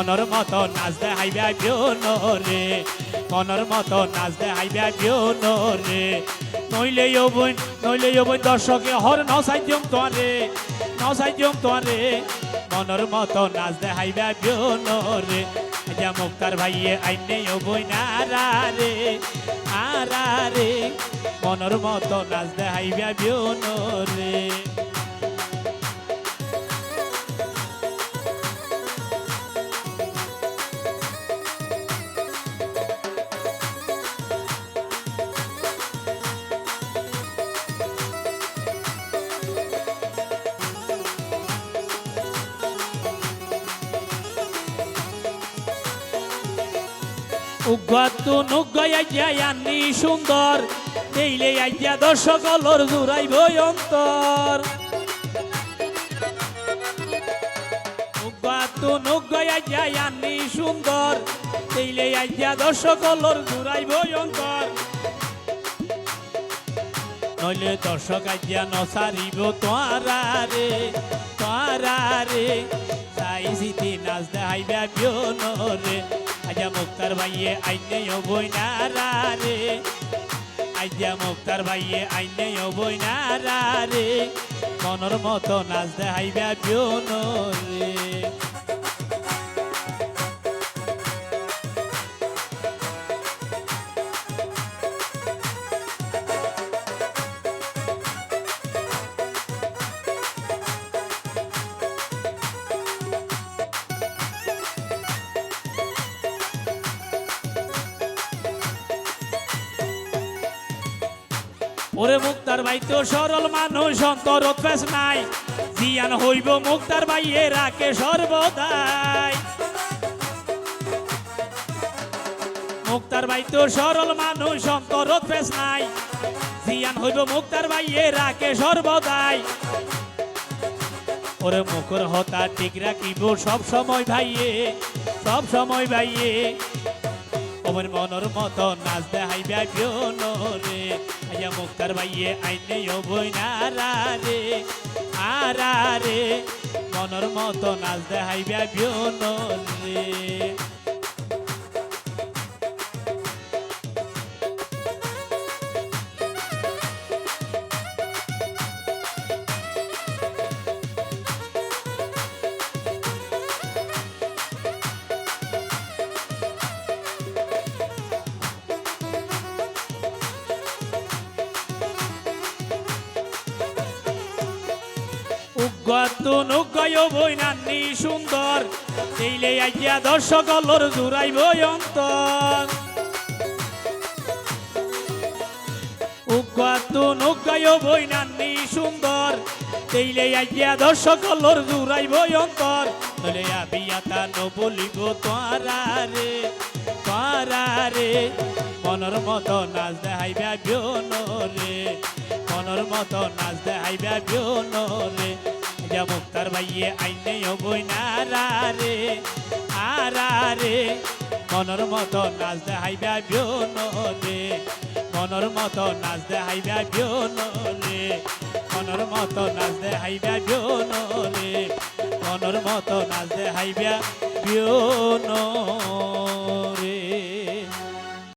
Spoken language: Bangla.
মনর মতো নাচ দেখাইবা বিয়ন রে মনর মতো নাচ দেখাইবা বিয়ন রে নইলে বই নইলে বই দর্শকে হর নসাইজম তোয়ারে নসাইজম তোয়ারে মনর মতো নাচ দেখাইবা বিয়ন রে আজা মুক্তার ভাইয়ে, আইনে বই না রে আরা রে মনর মতো নাচ দেখাইবা বিয়ন রে উগ্গাতু নুগ্গয়া যায়ানি সুন্দর। দেইলে আইয়া দর্শকলর জুড়াইব অন্তর। উগ্গাতু নুগ্গয়া যায়ানি সুন্দর। দেইলে আইয়া দর্শকলর জুড়াইব অন্তর। নইলে দর্শক আইয়া নসারিব তোয়ারা রে তোয়ারা রে সাই সিটি নাচ দেখাইবা বিয়ন রে আজা মুক্তার ভাইয়ে আইনে বই না রে আজা মুক্তার ভাইয়ে আইনে বই না রে মনের মতো নাচ দেখাইবা পিও রে ওরে মুক্তার ভাই তো সরল মানুষ, অন্তর অভ্যাস নাই। জিয়ান হইব মুক্তার ভাইয়ে রাখে সর্বদাই। মুক্তার ভাই তো সরল মানুষ, অন্তর অভ্যাস নাই। জিয়ান হইব মুক্তার ভাইয়ে রাখে সর্বদাই। ওরে মুখর হতা ঠিক রাখিব সব সময় ভাইয়ে, সব সময় ভাইয়ে। ওমর মনর মতো নাচ দেখাইবা রে মুক্তার ভাইয়ে আইনে বই না রে আরা রে। মনর মতো নাচ দেখাইবা বিয়ন রে। উগ্গতুন উগ্গয় বই নান্নি সুন্দর। এইলে আইয়া দর্শকলর জুড়াইব অন্তর। উগ্গতুন উগ্গয় বই নান্নি সুন্দর। এইলে আইয়া দর্শকলর জুড়াইব অন্তর। নলে আবিয়াতা ন বলিব তোয়ারা রে তোয়ারা রে মনের মতো নাচ দেখাইবা বিয়ন মনের মতো নাচ দেখাইবা বিয়ন রে যা মুক্তার ভাইয়ে আইনে বই না রে, আরা মনের মতো নাচ দেখাইবা বিয়ন রে মনের মতো নাচ দেখাইবা বিয়ন রে মনের মতো নাচ দেখাইবা বিয়ন রে মনের মতো নাচ দেখাইবা বিয়ন